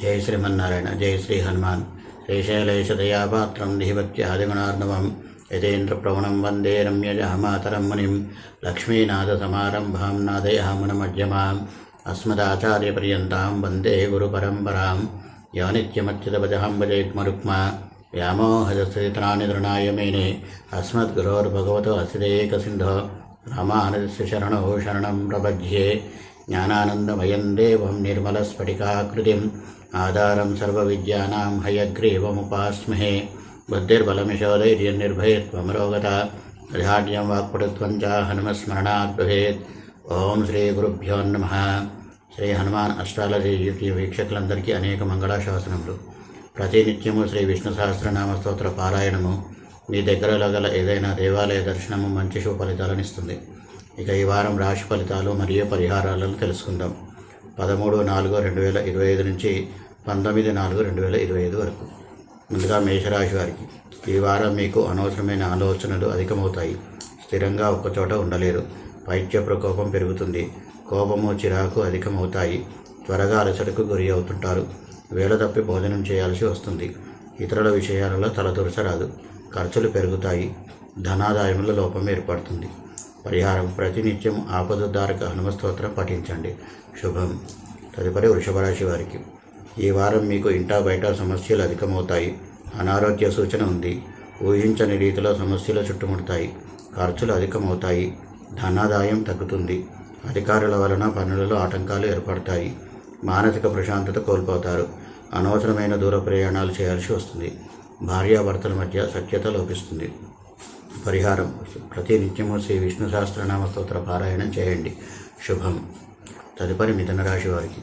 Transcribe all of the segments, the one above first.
ஜெய் ஸ்ரீமன்னாராயண ஜெய் ஸ்ரீ ஹனுமான் ஸ்ரீசைலேஷதயாபாத்திரம் நிபத்திய ஹதிகுணார்ணவம் யதேந்திரப்ரவணம் வந்தே ரம்யஜஹமாதரம் முனிம் லக்ஷ்மீநாதசமாரம்பாம் நாதயாமனமஜ்யமாம் அஸ்மதாச்சாரியபரியந்தாம் வந்தே குருபரம்பராம் யானித்யமச்சிதபஜகம் வஜேத்மருக்மா व्यामोहजस्त्रितराणि नृणाय मेने अस्मद्गुरोर्भगवतो असिदेकसिन्धो रामानुजस्य शरणो शरणं प्रपद्ये। ज्ञानानन्दमयं देवं निर्मलस्फटिकाकृतिं ఆధారం సర్వవిద్యానాం హయగ్రీవముపాస్మహే బుద్ధిర్బలమిశోధైర్యం నిర్భయత్వమరోగత అధాఢ్యం వాక్పటుత్వం చ హనుమస్మరణాత్ భవేత్ ఓం శ్రీ గురుభ్యో నమ శ్రీ హనుమాన్ అష్టాలజీ యూట్యూబ్ వీక్షకులందరికీ అనేక మంగళాశాసనములు. ప్రతినిత్యము శ్రీ విష్ణు సహస్రనామ స్తోత్ర పారాయణము. మీ దగ్గరలో గల ఏదైనా దేవాలయ దర్శనము మంచి శుభ ఫలితాలను ఇస్తుంది. ఇక ఈ వారం రాశి ఫలితాలు మరియు పరిహారాలను తెలుసుకుందాం. పదమూడు నాలుగు రెండు వేల ఇరవై ఐదు నుంచి పంతొమ్మిది నాలుగు రెండు వేల ఇరవై ఐదు వరకు. ముందుగా మేషరాశి వారికి ఈ వారం మీకు అనవసరమైన ఆలోచనలు అధికమవుతాయి. స్థిరంగా ఒక్కచోట ఉండలేరు. పైత్య ప్రకోపం పెరుగుతుంది. కోపము చిరాకు అధికమవుతాయి. త్వరగా అలసటకు గురి అవుతుంటారు. వేల తప్పి భోజనం చేయాల్సి వస్తుంది. ఇతరుల విషయాలలో తలదూర్చరాదు. ఖర్చులు పెరుగుతాయి. ధనాదాయంలో లోపం ఏర్పడుతుంది. పరిహారం ప్రతినిత్యం ఆపదదారక హనుమస్తోత్రం పఠించండి. శుభం. తదుపరి వృషభరాశి వారికి. ఈ వారం మీకు ఇంటా బయట సమస్యలు అధికమవుతాయి. అనారోగ్య సూచన ఉంది. ఊహించని రీతిలో సమస్యలు చుట్టుముడతాయి. ఖర్చులు అధికమవుతాయి. ధనాదాయం తగ్గుతుంది. అధికారుల వలన పనులలో ఆటంకాలు ఏర్పడతాయి. మానసిక ప్రశాంతత కోల్పోతారు. అనవసరమైన దూర ప్రయాణాలు చేయాల్సి వస్తుంది. భార్యాభర్తల మధ్య సఖ్యత లోపిస్తుంది. పరిహారం. ప్రతి నిత్యము శ్రీ విష్ణు సహస్రనామ స్తోత్ర పారాయణం చేయండి. శుభం. తదుపరి మిథున రాశి వారికి.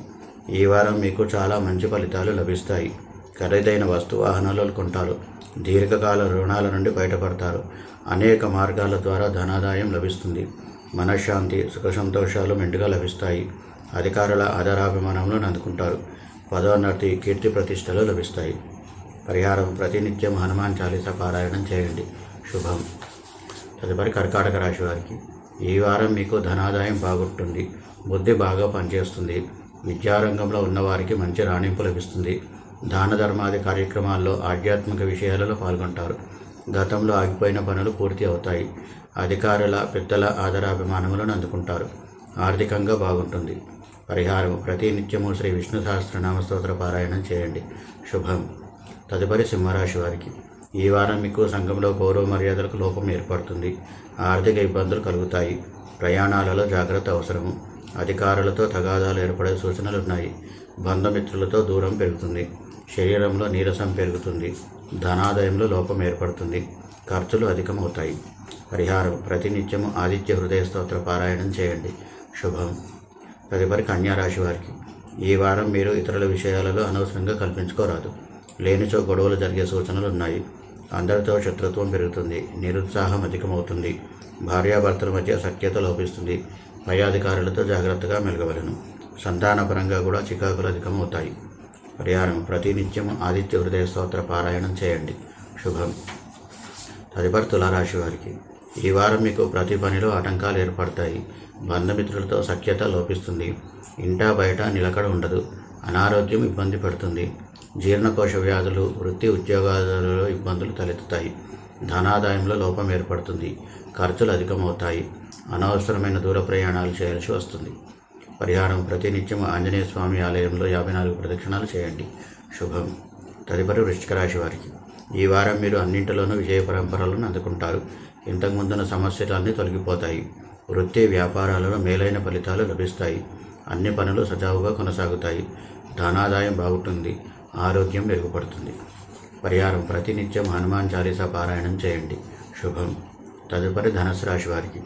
ఈ వారం మీకు చాలా మంచి ఫలితాలు లభిస్తాయి. ఖరీదైన వస్తు వాహనాలు కొంటారు దీర్ఘకాల రుణాల నుండి బయటపడతారు. అనేక మార్గాల ద్వారా ధనాదాయం లభిస్తుంది. మనశ్శాంతి సుఖ సంతోషాలు మెండుగా లభిస్తాయి. అధికారుల ఆధారాభిమానంలో అందుకుంటారు పదోన్నతి కీర్తి ప్రతిష్టలు లభిస్తాయి. పరిహారం ప్రతినిత్యం హనుమాన్ చాలీస పారాయణం చేయండి. శుభం. తదుపరి కర్కాటక రాశి వారికి. ఈ వారం మీకు ధనాదాయం బాగుంటుంది. బుద్ధి బాగా పనిచేస్తుంది. విద్యారంగంలో ఉన్నవారికి మంచి రాణింపు లభిస్తుంది. దాన ధర్మాది కార్యక్రమాల్లో ఆధ్యాత్మిక విషయాలలో పాల్గొంటారు. గతంలో ఆగిపోయిన పనులు పూర్తి అవుతాయి. అధికారుల పెద్దల ఆదరాభిమానములను అందుకుంటారు. ఆర్థికంగా బాగుంటుంది. పరిహారం ప్రతి నిత్యము శ్రీ విష్ణు సహస్రనామ స్తోత్ర పారాయణం చేయండి. శుభం. తదుపరి సింహరాశి వారికి. ఈ వారం మీకు సంఘంలో గౌరవ మర్యాదలకు లోపం ఏర్పడుతుంది. ఆర్థిక ఇబ్బందులు కలుగుతాయి. ప్రయాణాలలో జాగ్రత్త అవసరము. అధికారులతో తగాదాలు ఏర్పడే సూచనలు ఉన్నాయి. బంధుమిత్రులతో దూరం పెరుగుతుంది. శరీరంలో నీరసం పెరుగుతుంది. ధనాదాయంలో లోపం ఏర్పడుతుంది. ఖర్చులు అధికమవుతాయి. పరిహారం. ప్రతినిత్యము ఆదిత్య హృదయ స్తోత్ర పారాయణం చేయండి. శుభం. తదుపరి కన్యారాశి వారికి. ఈ వారం మీరు ఇతరుల విషయాలలో అనవసరంగా కల్పించుకోరాదు. లేనిచో గొడవలు జరిగే సూచనలు ఉన్నాయి. అందరితో శత్రుత్వం పెరుగుతుంది నిరుత్సాహం అధికమవుతుంది భార్యాభర్తల మధ్య సఖ్యత లోపిస్తుంది పై అధికారులతో జాగ్రత్తగా మెలగవలను. సంతానపరంగా కూడా చికాకులు అధికమవుతాయి. పరిహారం ప్రతినిత్యం ఆదిత్య హృదయ స్తోత్ర పారాయణం చేయండి. శుభం. తదుపరి తులారాశి వారికి. ఈ వారం మీకు ప్రతి పనిలో ఆటంకాలు ఏర్పడతాయి. బంధుమిత్రులతో సఖ్యత లోపిస్తుంది. ఇంటా బయట నిలకడ ఉండదు. అనారోగ్యం ఇబ్బంది పడుతుంది. జీర్ణకోశ వ్యాధులు వృత్తి ఉద్యోగాలలో ఇబ్బందులు తలెత్తుతాయి. ధనాదాయంలో లోపం ఏర్పడుతుంది. ఖర్చులు అధికమవుతాయి. అనవసరమైన దూర ప్రయాణాలు చేయాల్సి వస్తుంది. పరిహారం ప్రతినిత్యం ఆంజనేయ స్వామి ఆలయంలో యాభై నాలుగు ప్రదక్షిణాలు చేయండి. శుభం. తదుపరి వృశ్చిక రాశి వారికి. ఈ వారం మీరు అన్నింటిలోనూ విజయ పరంపరలను అందుకుంటారు. ఇంతకుముందున్న సమస్యలన్నీ తొలగిపోతాయి. వృత్తి వ్యాపారాలలో మేలైన ఫలితాలు లభిస్తాయి. అన్ని పనులు సజావుగా కొనసాగుతాయి. ధనాదాయం బాగుంటుంది. ఆరోగ్యం మెరుగుపడుతుంది. పరిహారం ప్రతినిత్యం హనుమాన్ చాలీసా పారాయణం చేయండి. శుభం. తదుపరి ధనుసు రాశి వారికి.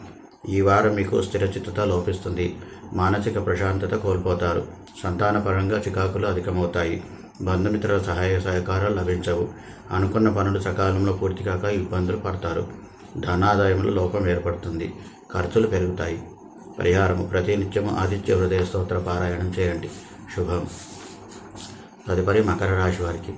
ఈ వారం మీకు స్థిరచిత్తత లోపిస్తుంది. మానసిక ప్రశాంతత కోల్పోతారు. సంతానపరంగా చికాకులు అధికమవుతాయి. బంధుమిత్రుల సహాయ సహకారాలు లభించవు. అనుకున్న పనులు సకాలంలో పూర్తి కాక ఇబ్బందులు పడతారు. ధనాదాయంలో లోపం ఏర్పడుతుంది. ఖర్చులు పెరుగుతాయి. పరిహారము ప్రతినిత్యము ఆదిత్య హృదయ స్తోత్ర పారాయణం చేయండి. శుభం. తదుపరి మకర రాశి వారికి.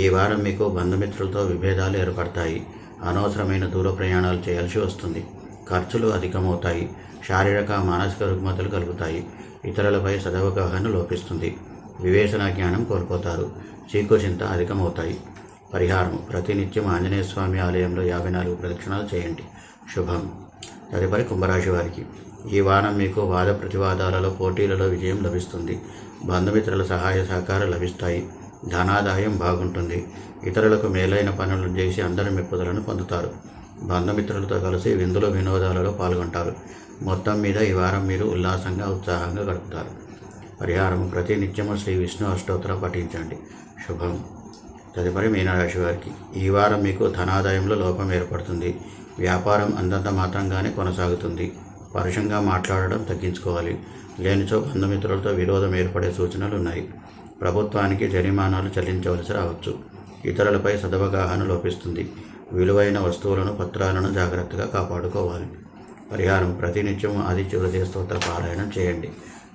ఈ వారం మీకు బంధుమిత్రులతో విభేదాలు ఏర్పడతాయి. అనవసరమైన దూర ప్రయాణాలు చేయాల్సి వస్తుంది. ఖర్చులు అధికమవుతాయి. శారీరక మానసిక రుగ్మతలు కలుగుతాయి. ఇతరులపై సదవగాహన లోపిస్తుంది. వివేచన జ్ఞానం కోల్పోతారు. చీకుచింత అధికమవుతాయి. పరిహారం. ప్రతినిత్యం ఆంజనేయ స్వామి ఆలయంలో యాభై నాలుగు ప్రదక్షిణాలు చేయండి. శుభం. తదుపరి కుంభరాశి వారికి. ఈ వారం మీకు వాద ప్రతివాదాలలో పోటీలలో విజయం లభిస్తుంది. బంధుమిత్రుల సహాయ సహకారం లభిస్తాయి. ధనాదాయం బాగుంటుంది. ఇతరులకు మేలైన పనులు చేసి అందరి మెప్పుదలను పొందుతారు. బంధుమిత్రులతో కలిసి విందులు వినోదాలలో పాల్గొంటారు. మొత్తం మీద ఈ వారం మీరు ఉల్లాసంగా ఉత్సాహంగా గడుపుతారు. పరిహారం ప్రతి నిత్యము శ్రీ విష్ణు అష్టోత్తరం పఠించండి. శుభం. తదుపరి మీనరాశి వారికి ఈ వారం మీకు ధనాదాయంలో లోపం ఏర్పడుతుంది. వ్యాపారం అంతంత మాత్రంగానే కొనసాగుతుంది. పరుషంగా మాట్లాడడం తగ్గించుకోవాలి. లేనిచో బంధుమిత్రులతో విరోధం ఏర్పడే సూచనలు ఉన్నాయి ప్రభుత్వానికి జరిమానాలు చెల్లించవలసి రావచ్చు. ఇతరులపై సదవగాహన లోపిస్తుంది. విలువైన వస్తువులను పత్రాలను జాగ్రత్తగా కాపాడుకోవాలి. పరిహారం ప్రతినిత్యం ఆదిత్య హృదయ స్తోత్ర పారాయణం చేయండి.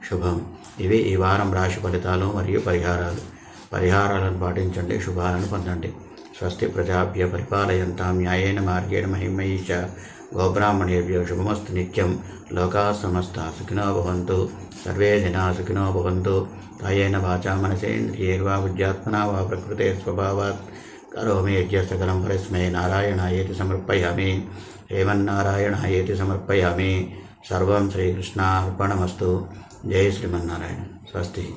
శుభం. ఇవి ఈ వారం రాశి ఫలితాలు మరియు పరిహారాలు. పరిహారాలను పాటించండి శుభాలను పొందండి. స్వస్తి ప్రజాభ్య పరిపాలయంతాం. న్యాయేన మార్గేణ మహిమయీ చ గోబ్రాహ్మణేభ్యో శుభమస్తు నిత్యం. లోకా సమస్త సుఖినో భవంతు. సర్వే జనా సుఖినో భవంతు. కాయేన వాచా మనసేంద్రియైర్వా బుద్ధ్యాత్మనా వా ప్రకృతే స్వభావాత్. కరోమి యజ్ఞసకలం పరస్మై నారాయణాయేతి సమర్పయామి. శ్రీమన్నారాయణాయేతి సమర్పయామి. సర్వం శ్రీకృష్ణార్పణమస్తు. జై శ్రీమన్నారాయణ. స్వస్తి.